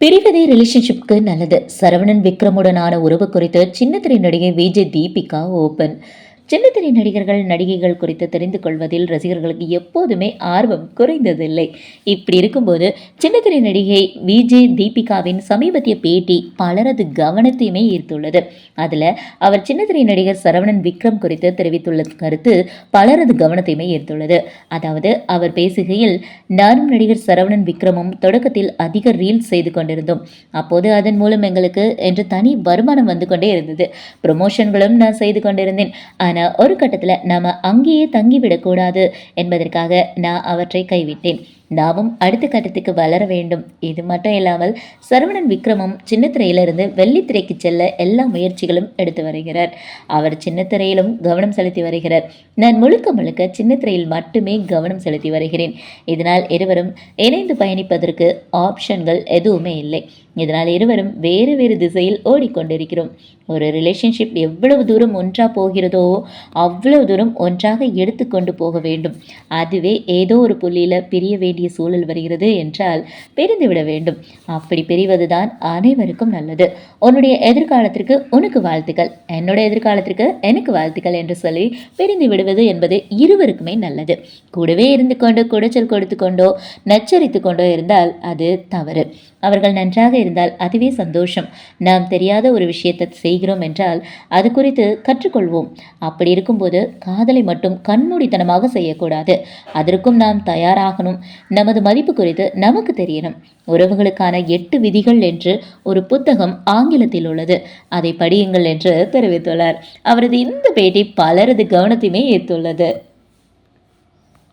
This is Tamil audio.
பிரிவதே ரிலேஷன்ஷிப்க்கு நல்லது. சரவணன் விக்ரமுடனான உறவு குறித்து சின்னத்திரை நடிகை விஜய் தீபிகா ஓபன் சின்னத்திரை நடிகர்கள் நடிகைகள் குறித்து தெரிந்து கொள்வதில் ரசிகர்களுக்கு எப்போதுமே ஆர்வம் குறைந்ததில்லை. இப்படி இருக்கும்போது சின்னத்திரை நடிகை விஜய் தீபிகாவின் சமீபத்திய பேட்டி பலரது கவனத்தையுமே ஈர்த்துள்ளது. அதில் அவர் சின்னத்திரை நடிகர் சரவணன் விக்ரம் குறித்து தெரிவித்துள்ள கருத்து பலரது கவனத்தையுமே ஈர்த்துள்ளது. அதாவது அவர் பேசுகையில் நானும் நடிகர் சரவணன் விக்ரமும் தொடக்கத்தில் அதிக ரீல்ஸ் செய்து கொண்டிருந்தோம். அப்போது அதன் மூலம் எங்களுக்கு என்று தனி வருமானம் வந்து கொண்டே இருந்தது. ப்ரொமோஷன்களும் நான் செய்து கொண்டிருந்தேன். ஆனால் ஒரு கட்டத்தில் நாம் அங்கேயே தங்கிவிடக்கூடாது என்பதற்காக நான் அவற்றை கைவிட்டேன். நாமும் அடுத்த கட்டத்துக்கு வளர வேண்டும். இது மட்டும் இல்லாமல் சரவணன் விக்ரமும் சின்னத்திரையிலிருந்து வெள்ளித்திரைக்கு செல்ல எல்லா முயற்சிகளும் எடுத்து வருகிறார். அவர் சின்னத்திரையிலும் கவனம் செலுத்தி வருகிறார். நான் முழுக்க முழுக்க சின்னத்திரையில் மட்டுமே கவனம் செலுத்தி வருகிறேன். இதனால் இருவரும் இணைந்து பயணிப்பதற்கு ஆப்ஷன்கள் எதுவுமே இல்லை. இதனால் இருவரும் வேறு வேறு திசையில் ஓடிக்கொண்டிருக்கிறோம். ஒரு ரிலேஷன்ஷிப் எவ்வளவு தூரம் ஒன்றாக போகிறதோ அவ்வளவு தூரம் ஒன்றாக எடுத்துக்கொண்டு போக வேண்டும். அதுவே ஏதோ ஒரு புள்ளியில் பிரிய வேண்டிய சூழல் வருகிறது என்றால் பிரிந்துவிட வேண்டும். அப்படி பிரிவதுதான் அனைவருக்கும் நல்லது. உன்னுடைய எதிர்காலத்திற்கு உனக்கு வாழ்த்துக்கள். என்னோட எதிர்காலத்திற்கு எனக்கு வாழ்த்துக்கள் என்று சொல்லி பிரிந்து விடுவது என்பது இருவருக்குமே நல்லது. கூடவே இருந்து கொண்டு குடைச்சல் கொடுத்து கொண்டோ நச்சரித்து கொண்டோ இருந்தால் அது தவறு. அவர்கள் நன்றாக இருந்தால் அதுவே சந்தோஷம். நாம் தெரியாத ஒரு விஷயத்தை செய்கிறோம் என்றால் அது குறித்து கற்றுக்கொள்வோம். அப்படி இருக்கும்போது காதலை மட்டும் கண்மூடித்தனமாக செய்யக்கூடாது. அதற்கும் நாம் தயாராகணும். நமது மதிப்பு குறித்து நமக்கு தெரியணும். உறவுகளுக்கான எட்டு விதிகள் என்று ஒரு புத்தகம் ஆங்கிலத்தில் உள்ளது. அதை படியுங்கள் என்று தெரிவித்துள்ளார். அவரது இந்த பேட்டி பலரது கவனத்தையுமே ஈர்த்துள்ளது.